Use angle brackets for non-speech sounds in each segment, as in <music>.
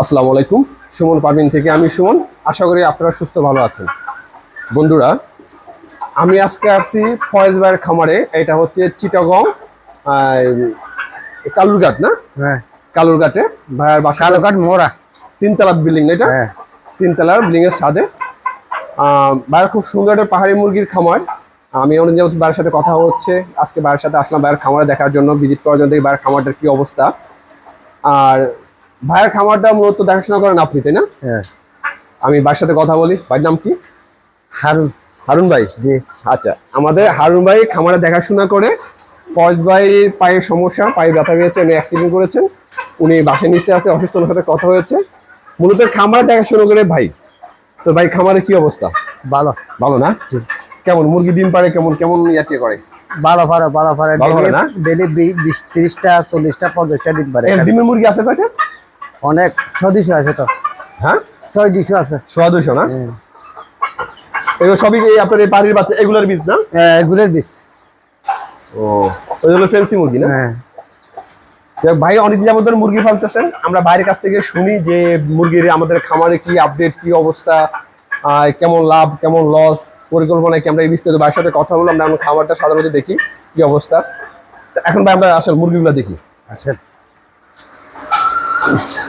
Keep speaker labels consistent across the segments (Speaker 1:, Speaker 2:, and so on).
Speaker 1: আসসালামু আলাইকুম। সুমন পারভিন থেকে আমি সুমন। আশা করি আপনারা সুস্থ ভালো আছেন। বন্ধুরা আমি আজকে আসছি ফয়েজ ভাইয়ের খামারে। এটা হচ্ছে চিটাগং কালুরঘাট না?
Speaker 2: হ্যাঁ।
Speaker 1: কালুরঘাটে ভাইয়ের বাসা।
Speaker 2: কালোকাট মোড়া।
Speaker 1: তিনতলা বিল্ডিং না এটা?
Speaker 2: হ্যাঁ।
Speaker 1: তিনতলার বিল্ডিং এর ছাদে। ভাইয়ের খুব সুন্দর একটা পাহাড়ি মুরগির খামার। আমি অনেক যেমন ভাইয়ের সাথে কথা হচ্ছে। আজকে ভাইয়ের সাথে আসলাম ভাইয়ের খামারে দেখার জন্য ভিজিট করার জন্য ভাইয়ের খামারটার কি অবস্থা। আর ভাইয়ের খামারটা মূলত দেখাশোনা করেন আপনি তাই না?
Speaker 2: হ্যাঁ।
Speaker 1: আমি ভাইয়ের সাথে কথা বলি। ভাইয়ের নাম কি?
Speaker 2: হারুন।
Speaker 1: হারুন ভাই।
Speaker 2: জি।
Speaker 1: আচ্ছা আমাদের হারুন ভাই খামারে দেখাশোনা করে। ফয়েজ ভাইয়ের পায়ের সমস্যা পায়ে ব্যথা পেয়েছে উনি অ্যাক্সিডেন্ট করেছেন। উনি বাসের নিচে আছে অসুস্থ সাথে কথা হয়েছে। মূলত খামারে দেখাশোনা করে ভাই। তো ভাই খামারে কি অবস্থা?
Speaker 2: ভালো।
Speaker 1: ভালো না? কেমন মুরগি ডিম পারে কেমন কেমন ইয়াতে করে?
Speaker 2: ভালো ভালো
Speaker 1: ভালো না?
Speaker 2: ডেলি বিশ ত্রিশটা চল্লিশটা পঞ্চাশটা ডিম পারে
Speaker 1: ডিমের মুরগি আছে কয়টা
Speaker 2: অনেক ছয়শো আছে তো।
Speaker 1: হ্যাঁ?
Speaker 2: ছয় দুশো আছে।
Speaker 1: দুশো না? এগুলো সবই এই আপনার এই বাড়ির বাচ্চা এগুলোর বীজ না?
Speaker 2: হ্যাঁ এগুলোর বিষ
Speaker 1: ও ওই হলো ফেন্সি মুরগি না?
Speaker 2: হ্যাঁ।
Speaker 1: ভাই অনেক যাবত মুরগি ফালতেছেন। আমরা বাইরের কাছ থেকে শুনি যে মুরগির আমাদের খামারে কি আপডেট কি অবস্থা কেমন লাভ কেমন লস পরিকল্পনা কি আমরা এই বিস্তারিত ভাইয়ের সাথে কথা বললাম আমরা খামারটা সাধারণত দেখি কি অবস্থা। এখন ভাই আমরা আসলে মুরগিগুলো দেখি।
Speaker 2: আচ্ছা বাপ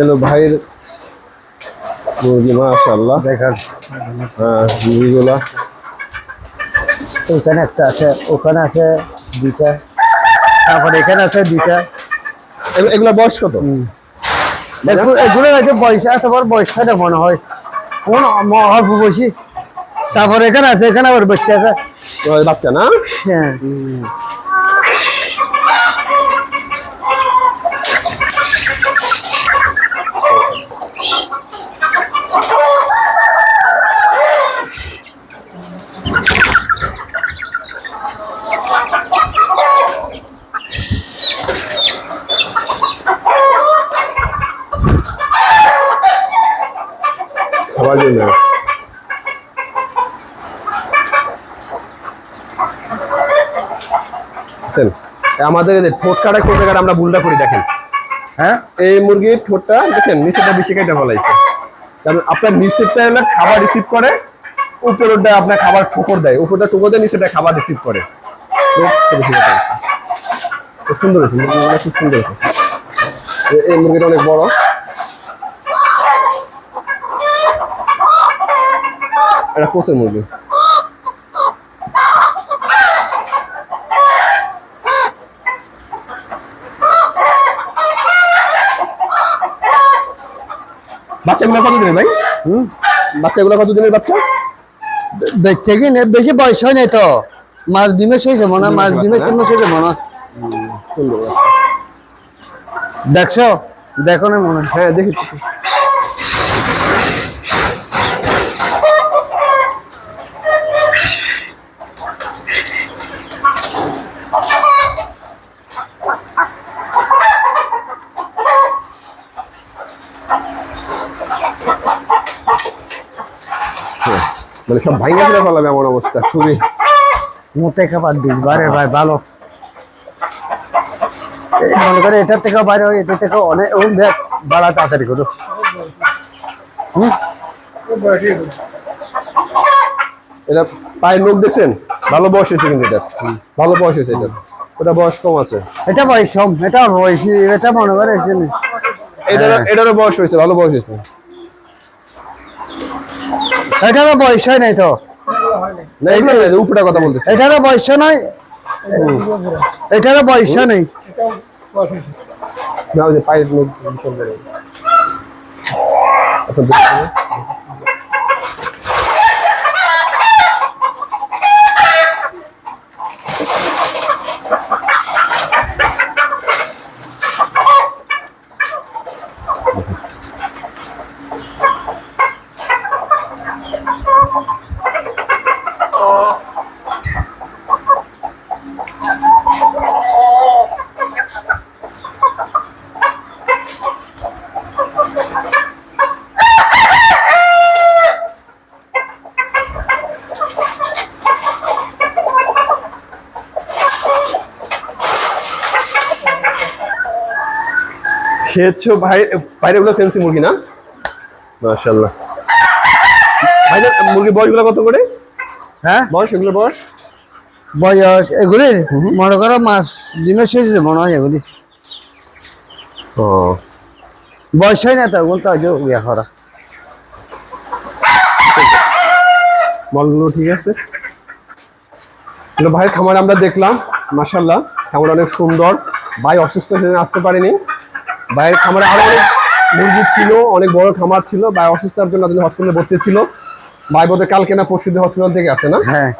Speaker 1: এলো ভাইয়ের মুরগি মাশাল্লাহ
Speaker 2: দেখান।
Speaker 1: হ্যাঁ মুরগিগুলা
Speaker 2: ওখানে একটা আছে ওখানে আছে দুইটা। তারপরে এখানে আছে দুইটা।
Speaker 1: এগুলো- এগুলা বয়স কত?
Speaker 2: এগুলো এগুলো আছে বয়স আছে বয়সটা মনে হয়। কোন অল্প বয়সী তারপরে এখানে আছে এখানে আবার বাচ্চা আছে।
Speaker 1: বাচ্চা না?
Speaker 2: হ্যাঁ
Speaker 1: খাবার জন্য বুঝছেন? আমাদের এদের ঠোঁট কাটা করতে কাটা আমরা ভুলটা করি, দেখেন।
Speaker 2: হ্যাঁ?
Speaker 1: এই মুরগির ঠোঁটটা দেখছেন নিচেটা বেশি কেটে ফলাইছে কারণ আপনার নিচেরটা হলো খাবার রিসিভ করে উপরেরটা আপনার খাবার ঠোকর দেয়। উপরটা ঠোকর দেয় নিচেরটা খাবার রিসিভ করে। খুব সুন্দর হয়েছে, মুরগিটা খুব সুন্দর হয়েছে। এই মুরগিটা অনেক বড়। এটা কোচের মুরগি। বাচ্চাগুলো কত দিনের ভাই?
Speaker 2: হুম?
Speaker 1: বাচ্চাগুলো কত দিনের বাচ্চা?
Speaker 2: বেচছে কি না বেশি বয়স হয় নাই তো। মাছ মাস হয়েছে মনে হয়, মাছ মাস তিন মাস হয়েছে মনে হয়। দেখছ? দেখো না মনে হয়।
Speaker 1: হ্যাঁ দেখি মানে সব ফেলে ফেলাবে এমন অবস্থা খুবই।
Speaker 2: মোটে খাবার দিস বারে ভাই ভালো। মনে করে এটার থেকে বাইরে হয় এটার থেকে অনেক ওই দেখ বাড়া তাড়াতাড়ি করো।
Speaker 1: এটা পায়ের লোক দেখছেন? ভালো বয়স হয়েছে কিন্তু এটা। ভালো বয়স হয়েছে এটা। ওটা বয়স কম আছে।
Speaker 2: এটা বয়স কম এটা বয়সী এটা মনে করে
Speaker 1: এটারও বয়স হয়েছে ভালো বয়স হয়েছে।
Speaker 2: এটারও পয়সা নেই তো।
Speaker 1: না এগুলো না উপরটা কথা বলতেছে।
Speaker 2: এখানে পয়সা নাই? এখানে পয়সা নেই?
Speaker 1: ওই যে পায়ের লোক ভীষণ খেয়েছো? ভাই বাইরে গুলো ফেন্সি মুরগি না? মাশাল্লাহ ভাই মুরগি বয়সগুলো কত করে?
Speaker 2: হ্যাঁ?
Speaker 1: বয়স এগুলো বয়স?
Speaker 2: বয়স এগুলি? মনে করো মাস দিনের শেষে মনে হয় এগুলি।
Speaker 1: ও।
Speaker 2: বয়স হয় না তো ওগুলো তো আজও ইয়ে করা।
Speaker 1: বলগুলো ঠিক আছে। ভাইয়ের খামার আমরা দেখলাম মাশাল্লাহ খামার অনেক সুন্দর। ভাই অসুস্থ হয়ে আসতে পারেনি। ভাইয়ের খামারে আরও অনেক মুরগি ছিল অনেক বড় খামার ছিল ভাই অসুস্থতার জন্য হসপিটালে ভর্তি ছিল। ভাই বোধহয় কালকে না পরশু হসপিটাল থেকে আসে না?
Speaker 2: হ্যাঁ।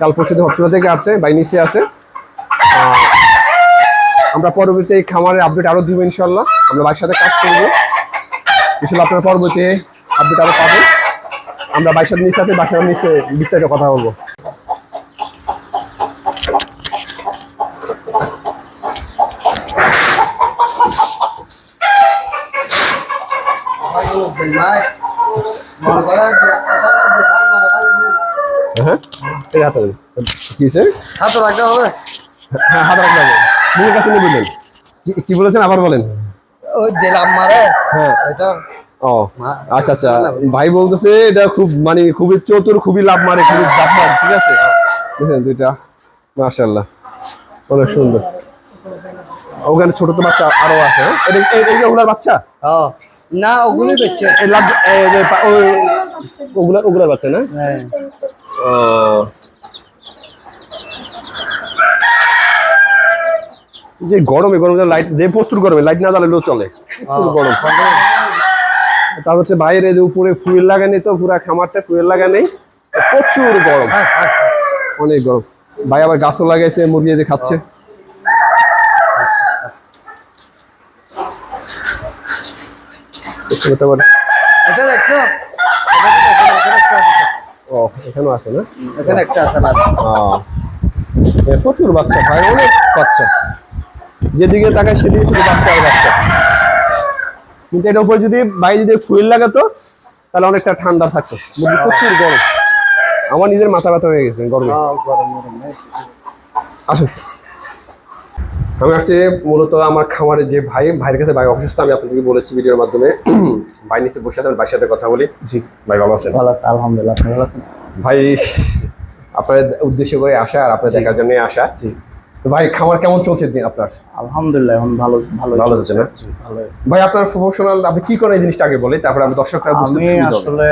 Speaker 1: কাল পরশু হসপিটাল থেকে আসছে ভাই নিচে আছে। আহ, আমরা পরবর্তী এই খামারের আপডেট আরও দিব ইনশাল্লাহ আমরা ভাইয়ের সাথে কাজ করব। ইনশাল্লাহ আপনার পরবর্তী আপডেট আরও পাবেন। আমরা সাথে নিচে আছে বাসার নিচে বিস্তারিত কথা বলব। হ্যাঁ? হাতে কি হয়েছে?
Speaker 2: হাত রাখতে হবে।
Speaker 1: হ্যাঁ হাত রাখতে হবে। মুখের কাছে নিয়ে বললেন। কি- বলেছেন? আবার বলেন।
Speaker 2: ওই জেলাম মারে।
Speaker 1: হ্যাঁ।
Speaker 2: এটা।
Speaker 1: ও আচ্ছা আচ্ছা। ভাই বলতেছে এটা খুব মানে খুবই চতুর খুবই লাভ মারে খুবই লাভ মারে ঠিক আছে? দেখেন দুইটা। মাশাল্লাহ অনেক সুন্দর। ওখানে ছোট তো বাচ্চা আরও আছে? এটা বাচ্চা?
Speaker 2: না ওগুলি বেচছে
Speaker 1: ওই- ওগুলা বাচ্চা না?
Speaker 2: হ্যাঁ।
Speaker 1: ও। যে গরমে গরমে লাইট যে প্রচুর গরমে লাইট না জ্বালালেও চলে। প্রচুর গরম। তার হচ্ছে বাইরে যে উপরে ফুয়েল লাগানি তো পুরা খামারটা ফুয়েল লাগানি প্রচুর গরম।
Speaker 2: হ্যাঁ, হ্যাঁ।
Speaker 1: অনেক গরম। ভাই আবার গাছও লাগাইছে মুরগি যে খাচ্ছে। দেখতে পেতে পারে।
Speaker 2: এটা দেখছ?
Speaker 1: ও এখানেও আছে না?
Speaker 2: এখানে একটা আছে না
Speaker 1: প্রচুর বাচ্চা ভাই অনেক বাচ্চা। যেদিকে তাকায় সেদিকে শুধু বাচ্চা আর বাচ্চা। কিন্তু এটার উপরে যদি বাইরে যদি ফুয়েল লাগাতো তাহলে অনেকটা ঠান্ডা থাকতো প্রচুর গরম। আমার নিজের মাথা ব্যথা হয়ে গেছে গরম। আসুন। আমি আসছি মূলত আমার খামারে যে ভাই ভাইয়ের কাছে ভাই অসুস্থ আমি আপনাদেরকে বলেছি ভিডিওর মাধ্যমে। <clears throat> ভাই নিচে বসে আছেন ভাইয়ের সাথে কথা বলি।
Speaker 3: জি।
Speaker 1: ভাই ভালো আছেন?
Speaker 3: ভালো আলহামদুলিল্লাহ আপনি ভালো আছেন?
Speaker 1: ভাই আপনার উদ্দেশ্য করে আসা আর আপনার দেখার জন্য আসা।
Speaker 3: জি।
Speaker 1: তো ভাই খামার কেমন চলছে দিন আপনার?
Speaker 3: আলহামদুলিল্লাহ এখন ভালো ভালো
Speaker 1: ভালো হচ্ছে না?
Speaker 3: ভালো।
Speaker 1: ভাই আপনার প্রফেশনাল আপনি কি করেন এই জিনিসটা আগে বলি তারপর আমি দর্শকরা বুঝতে সুবিধা হবে।
Speaker 3: আসলে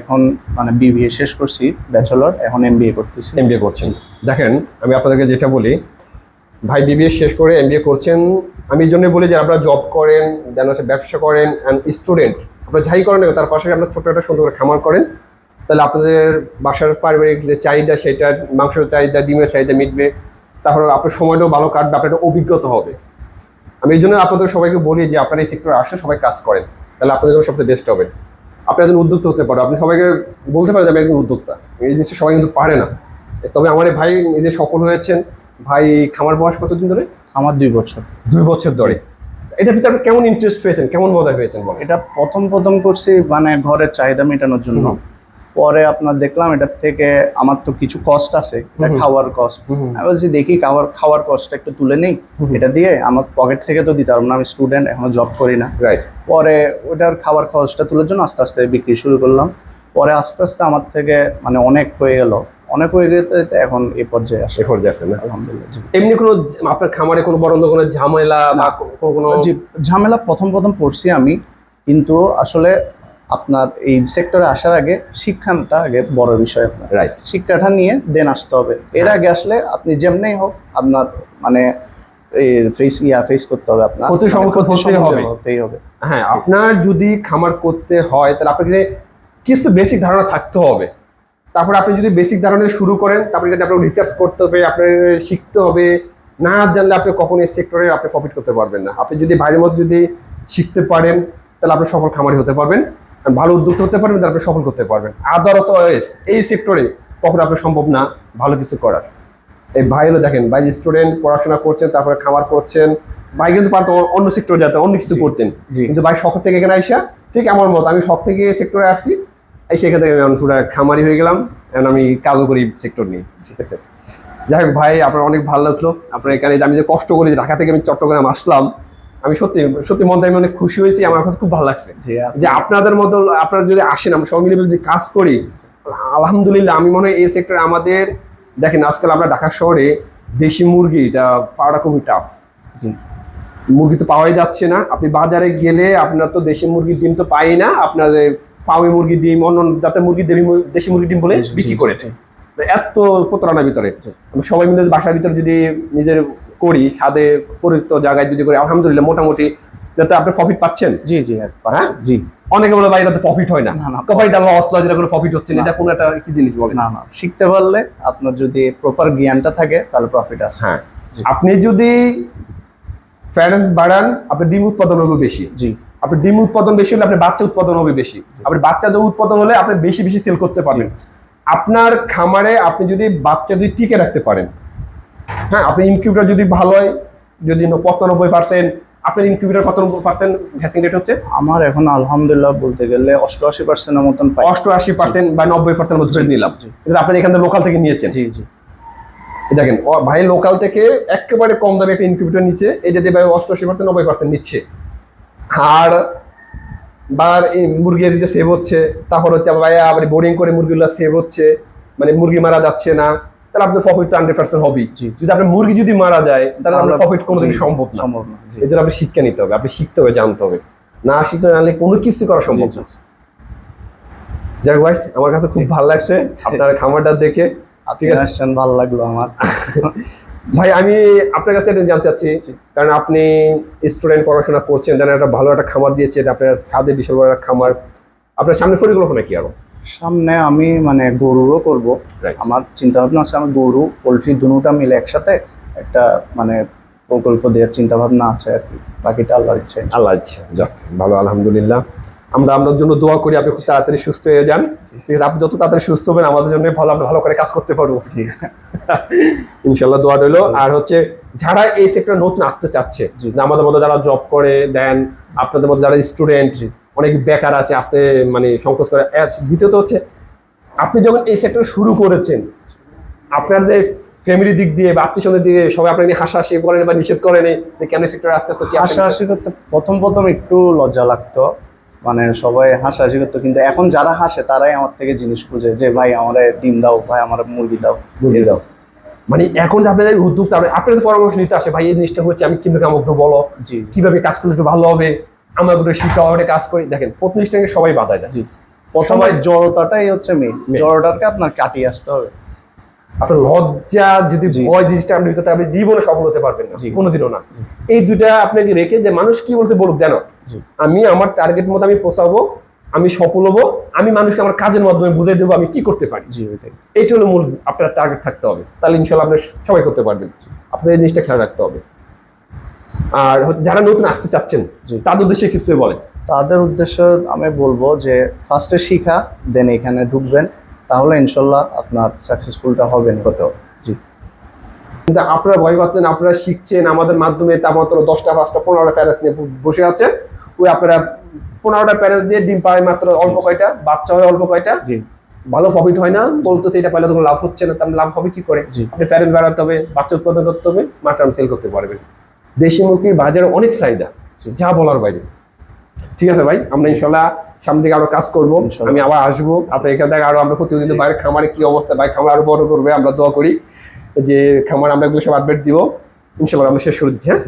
Speaker 3: এখন মানে বিবিএ শেষ করছি ব্যাচেলর এখন এমবিএ করতেছি।
Speaker 1: এমবিএ করছেন। দেখেন আমি আপনাদেরকে যেটা বলি ভাই বিবিএ শেষ করে এমবিএ করছেন। আমি এই জন্য বলি যে আপনারা জব করেন দেন হচ্ছে ব্যবসা করেন অ্যান্ড স্টুডেন্ট আপনারা যাই করেন তার পাশে আপনার ছোটো একটা সুন্দর খামার করেন। তাহলে আপনাদের বাসার পারিবারিক যে চাহিদা সেটা মাংসের চাহিদা, ডিমের চাহিদা মিটবে। তারপর আপনার সময়টাও ভালো কাটবে আপনার অভিজ্ঞতা হবে। আমি এই জন্য আপনাদের সবাইকে বলি যে আপনারা এই সেক্টরে আসে, সবাই কাজ করেন। তাহলে আপনাদের জন্য সবচেয়ে বেস্ট হবে। আপনি একজন উদ্যোক্তা হতে পারেন। আপনি সবাইকে বলতে পারেন যে আমি একজন উদ্যোক্তা। এই জিনিসটা সবাই কিন্তু পারে না। তবে আমার ভাই নিজে সফল হয়েছেন। ভাই খামার বয়স কতদিন ধরে?
Speaker 3: আমার দুই বছর।
Speaker 1: দুই বছর ধরে। এটার ভিতরে আপনি কেমন ইন্টারেস্ট পেয়েছেন? কেমন মজা পেয়েছেন বলেন?
Speaker 3: এটা প্রথম প্রথম করছি মানে ঘরের চাহিদা মেটানোর জন্য। পরে আপনার দেখলাম এটার থেকে আমার তো কিছু কস্ট আছে। খাওয়ার কস্ট। আমি বলছি দেখি খাওয়ার খাওয়ার কস্টটা একটু তুলে নেই। এটা দিয়ে আমার পকেট থেকে তো দিতে পারব না। আমি স্টুডেন্ট এখনও জব করি না।
Speaker 1: রাইট
Speaker 3: পরে ওটার খাওয়ার খরচটা তোলার জন্য আস্তে আস্তে বিক্রি শুরু করলাম। পরে আস্তে আস্তে আমার থেকে মানে অনেক হয়ে গেল। অনেক হয়ে যেতে যেতে এখন এই পর্যায়ে আসে।
Speaker 1: এফোর্ট যাচ্ছেন না?
Speaker 3: আলহামদুলিল্লাহ
Speaker 1: এমনি কোনো আপনার খামারে কোনো বড় কোনো ঝামেলা বা কোনো
Speaker 3: ঝামেলা প্রথম প্রথম পড়ছি আমি কিন্তু আসলে আপনার এই সেক্টরে আসার আগে শিক্ষাটা আগে বড় বিষয় আপনার।
Speaker 1: রাইট
Speaker 3: শিক্ষাটা নিয়ে দেন আসতে হবে। এর আগে আসলে আপনি যেমনি হোক আপনার মানে ফেস ইয়া ফেস করতে হবে আপনার।
Speaker 1: ক্ষতির সম্মুখীন হতেই হবে।
Speaker 3: হতেই হবে।
Speaker 1: হ্যাঁ আপনার যদি খামার করতে হয় তাহলে আপনাকে কিছু বেসিক ধারণা থাকতে হবে। তারপর আপনি যদি বেসিক ধারণা শুরু করেন তারপরে যদি আপনার রিসার্চ করতে হবে আপনার শিখতে হবে না জানলে আপনি কখনো এই সেক্টরে আপনি প্রফিট করতে পারবেন না। আপনি যদি বাইরের মধ্যে যদি শিখতে পারেন তাহলে আপনি সফল খামারি হতে পারবেন ভালো উদ্যোক্তা হতে পারবেন তাহলে আপনি সফল করতে পারবেন। আদারস এই সেক্টরে কখনো আপনার সম্ভব না ভালো কিছু করার। এই ভাই হলো দেখেন ভাই স্টুডেন্ট পড়াশোনা করছেন তারপরে খামার করছেন ভাই কিন্তু পারতো অন্য সেক্টর যেতে অন্য কিছু করতেন। কিন্তু ভাই শখ থেকে এখানে আইসা ঠিক আমার মত আমি শখ থেকে সেক্টরে আসছি সেখান থেকে আমি পুরো খামারি হয়ে গেলাম। এখন আমি কাজও করি সেক্টর নিয়ে ঠিক আছে? যাই হোক ভাই আপনার অনেক ভালো লাগল। আপনার এখানে আমি যে কষ্ট করি যে ঢাকা থেকে আমি চট্টগ্রাম আসলাম আমি সত্যি সত্যি মন আমি অনেক খুশি হয়েছি। আমার কাছে খুব ভালো লাগছে যে আপনাদের মতো আপনারা যদি আসেন আমরা সবাই মিলে যদি কাজ করি আলহামদুলিল্লাহ আমি মনে হয় এই সেক্টরে আমাদের দেখেন আজকাল আমরা ঢাকা শহরে দেশি মুরগি এটা পাওয়াটা খুবই টাফ মুরগি তো পাওয়াই যাচ্ছে না। আপনি বাজারে গেলে আপনার তো দেশি মুরগির ডিম তো পাই না। আপনার পাওয়াই মুরগির ডিম অন্য জাতের মুরগির দেবী দেশি মুরগির ডিম বলে বিক্রি
Speaker 3: করেছে।
Speaker 1: এত প্রতারণার ভিতরে। আমরা সবাই মিলে বাসার ভিতরে যদি নিজের করি ছাদে পরিচিত জায়গায় যদি করি আলহামদুলিল্লাহ মোটামুটি যাতে আপনি প্রফিট পাচ্ছেন।
Speaker 3: জি জি এক
Speaker 1: হ্যাঁ?
Speaker 3: জি।
Speaker 1: অনেকে বলে ভাই এটাতে প্রফিট হয় না। কপাল এটা লস লস এটা কোনো প্রফিট হচ্ছে না। এটা কোনো একটা কি জিনিস বলে?
Speaker 3: না না। শিখতে পারলে আপনার যদি প্রপার জ্ঞানটা থাকে তাহলে প্রফিট আছে।
Speaker 1: হ্যাঁ। আপনি যদি ফ্যারেন্স বাড়ান আপনার ডিম উৎপাদন হবে বেশি।
Speaker 3: জি।
Speaker 1: আপনার ডিম উৎপাদন বেশি হলে আপনার বাচ্চা উৎপাদন হবে বেশি। আপনার বাচ্চাদের উৎপাদন হলে আপনি বেশি বেশি সেল করতে পারবেন। আপনার খামারে আপনি যদি বাচ্চা যদি টিকে রাখতে পারেন হ্যাঁ আপনি ইনকিউবেটার যদি ভালো হয় যদি পঁচানব্বই পার্সেন্ট আপনার ইনকিউবেটার কত পার্সেন্ট ভ্যাকসিন রেট হচ্ছে?
Speaker 3: আমার এখন আলহামদুলিল্লাহ বলতে গেলে অষ্টআশি পার্সেন্টের মতন
Speaker 1: অষ্টআশি পার্সেন্ট বা নব্বই পার্সেন্ট ধরে নিলাম। এটা আপনি এখান থেকে লোকাল থেকে নিয়েছেন।
Speaker 3: জি জি।
Speaker 1: দেখেন ভাই লোকাল থেকে একেবারে কম দামে একটা ইনকিউবেটর নিচ্ছে। এটা দিয়ে ভাই অষ্টআশি পার্সেন্ট নব্বই পার্সেন্ট নিচ্ছে। বার এই মুরগি দিতে সেভ হচ্ছে। তারপর হচ্ছে আবার ভাই আবার বোরিং করে মুরগিগুলো সেভ হচ্ছে। মানে মুরগি মারা যাচ্ছে না। তাহলে আপনার প্রফিট তো হান্ড্রেড পার্সেন্ট হবেই। যদি আপনার মুরগি যদি মারা যায় তাহলে আপনার প্রফিট কোনোদিন সম্ভব না। এই জন্য আপনি শিক্ষা নিতে হবে। আপনি শিখতে হবে জানতে হবে। না শিখতে জানলে কোনো কিছু করা সম্ভব না। যাক ভাই আমার কাছে খুব ভালো লাগছে। আপনার খামারটা দেখে। ঠিক আছে।
Speaker 3: ভালো লাগল আমার। <laughs>
Speaker 1: ভাই আমি আপনার কাছে এটা জানতে চাচ্ছি কারণ আপনি স্টুডেন্ট পড়াশোনা করছেন দেন একটা ভালো একটা খামার দিয়েছেন আপনার ছাদে বিশাল বড় একটা খামার। আপনার সামনে পরিকল্পনা কি আরও?
Speaker 3: সামনে আমি মানে গরুরও করব। আমার চিন্তা ভাবনা আছে আমি গরু পোলট্রি দুটোটা মিলে একসাথে একটা মানে প্রকল্প দেওয়ার চিন্তা ভাবনা আছে আর কি। বাকিটা আল্লাহর ইচ্ছে
Speaker 1: আল্লাহ ইচ্ছা ভালো আলহামদুলিল্লাহ। আমরা আপনার জন্য দোয়া করি আপনি খুব তাড়াতাড়ি সুস্থ হয়ে যান। ঠিক আছে আপনি যত তাড়াতাড়ি সুস্থ হবেন আমাদের জন্য ভালো আমরা ভালো করে কাজ করতে পারব। ইনশাল্লাহ দোয়া রইল। আর হচ্ছে যারা এই সেক্টরে নতুন আসতে চাচ্ছে। আমাদের মতো যারা জব করে দেন আপনাদের মতো যারা স্টুডেন্ট অনেক বেকার আছে আসতে মানে সংকোচ করে। দ্বিতীয়ত হচ্ছে আপনি যখন এই সেক্টর শুরু করেছেন আপনার যে ফ্যামিলি দিক দিয়ে বা আত্মীয় স্বজনের দিকে সবাই আপনাকে হাসাহাসি করেন বা নিষেধ করেন কেন সেক্টরে আস্তে আস্তে?
Speaker 3: হাসাহাসি করতে প্রথম প্রথম একটু লজ্জা লাগতো। মানে সবাই হাসাহাসি করতো কিন্তু এখন যারা হাসে তারাই আমার থেকে জিনিস খুঁজে যে ভাই আমার ডিম দাও ভাই আমার মুরগি দাও।
Speaker 1: বুঝিয়ে দাও। মানে এখন আপনাদের উদ্যোগ তারপরে আপনাদের পরামর্শ নিতে আসে ভাই এই জিনিসটা হচ্ছে আমি কীভাবে একটু বলো? কীভাবে কাজ করলে একটু ভালো হবে? আমরা একটু শিক্ষা হবে কাজ করি। দেখেন প্রথম জিনিসটাকে সবাই বাধায় দেয়। সবাই
Speaker 3: জড়তাটাই হচ্ছে মেন। জড়তাকে আপনার কাটিয়ে আসতে হবে।
Speaker 1: আপনার লজ্জা যদি ভয় জিনিসটা আপনি ভিতরে আপনি জীবনে সফল হতে পারবেন না। কোনোদিনও না। এই দুইটা আপনাকে রেখে যে মানুষ কি বলছে বলুক দেন আমি আমার টার্গেট মতো আমি পৌঁছাবো আমি সফল হব আমি মানুষকে আমার কাজের মাধ্যমে বুঝিয়ে দেবো আমি কি করতে পারি। এইটা হলো মূল আপনার টার্গেট থাকতে হবে। তাহলে ইনশাল্লাহ আপনি সবাই করতে পারবেন। আপনার এই জিনিসটা খেয়াল রাখতে হবে। আর হচ্ছে যারা নতুন আসতে চাচ্ছেন। তাদের উদ্দেশ্যে কিছু বলেন।
Speaker 3: তাদের উদ্দেশ্য আমি বলব যে ফার্স্টে শিখা দেন এখানে ঢুকবেন। তাহলে ইনশাল্লাহ আপনার সাকসেসফুলটা হবে না
Speaker 1: করতে
Speaker 3: জি।
Speaker 1: কিন্তু আপনারা ভয় পাচ্ছেন আপনারা শিখছেন আমাদের মাধ্যমে তা মাত্র দশটা পাঁচটা পনেরোটা প্যারেন্টস নিয়ে বসে আছেন। ওই আপনারা পনেরোটা প্যারেন্টস দিয়ে ডিম পায় মাত্র অল্প কয়টা বাচ্চা হয় অল্প কয়টা।
Speaker 3: জি।
Speaker 1: ভালো প্রফিট হয় না বলতেছে এটা পাইলে তখন লাভ হচ্ছে না তাহলে লাভ হবে কি করে। আপনি প্যারেন্টস বাড়াতে হবে বাচ্চা উৎপাদন করতে হবে মাটন সেল করতে পারবেন। দেশি মুরগির বাজারে অনেক চাহিদা যা বলার বাইরে। ঠিক আছে ভাই আমরা ইনশাল্লাহ সামনে থেকে আরও কাজ করব। আমি আবার আসব। আপনার এখান থেকে আরও আমরা প্রতিদিন বাইরে খামারে কি অবস্থা বাইরে খামার আরও বড় করবে আমরা দোয়া করি যে খামার আমরা এগুলো সব আপডেট দিব। ইনশাল্লাহ আমরা শেষ করে দিচ্ছি হ্যাঁ।